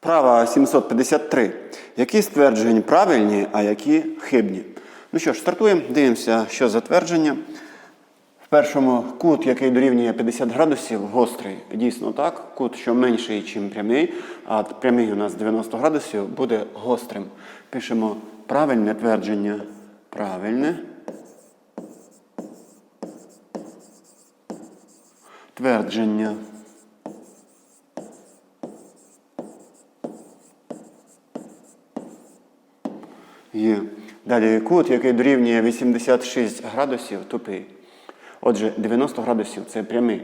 Вправа 753. Які ствердження правильні, а які хибні? Ну що ж, стартуємо, дивимося, що за твердження. В першому кут, який дорівнює 50 градусів, гострий. Дійсно так. Кут, що менший, ніж прямий, а прямий у нас 90 градусів, буде гострим. Пишемо правильне твердження. Правильне. Твердження. Є. Далі кут, який дорівнює 86 градусів, тупий. Отже, 90 градусів це прямий.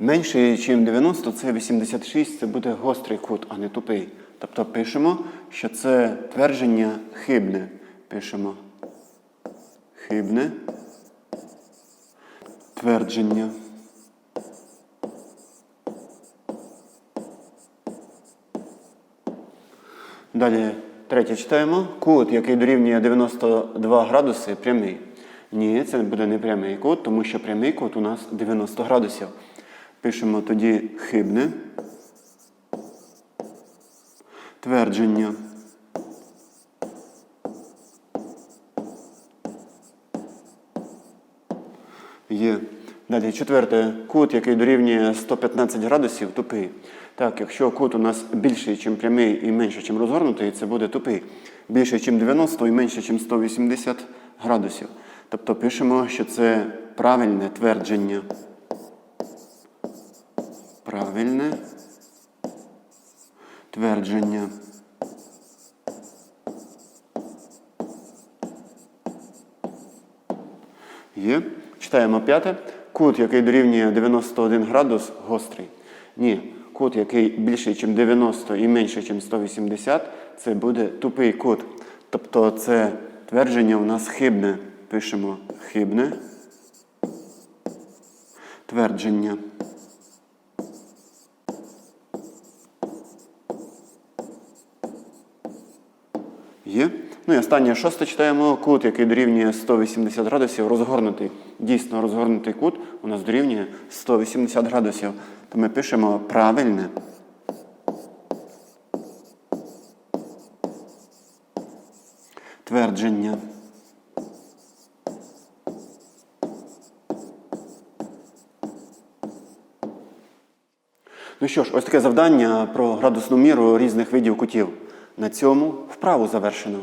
Менше, ніж 90, це 86, це буде гострий кут, а не тупий. Тобто пишемо, що це твердження хибне. Пишемо хибне твердження. Далі третє читаємо. Кут, який дорівнює 92 градуси, прямий. Ні, це буде не прямий кут, тому що прямий кут у нас 90 градусів. Пишемо тоді хибне. Твердження. Є. Далі четверте. Кут, який дорівнює 115 градусів, тупий. Так, якщо кут у нас більший, ніж прямий і менший, ніж розгорнутий, це буде тупий. Більший, ніж 90 і менший, ніж 180 градусів. Тобто пишемо, що це правильне твердження. Правильне твердження. Є. Читаємо п'яте. Кут, який дорівнює 91 градус, гострий. Ні. Кут, який більший, ніж 90 і менший, ніж 180, це буде тупий кут. Тобто це твердження у нас хибне. Пишемо хибне. Твердження. Є. Ну і останнє шосте читаємо кут, який дорівнює 180 градусів, розгорнутий. Дійсно, розгорнутий кут у нас дорівнює 180 градусів. То ми пишемо правильне. Твердження. Ну що ж, ось таке завдання про градусну міру різних видів кутів. На цьому вправу завершено.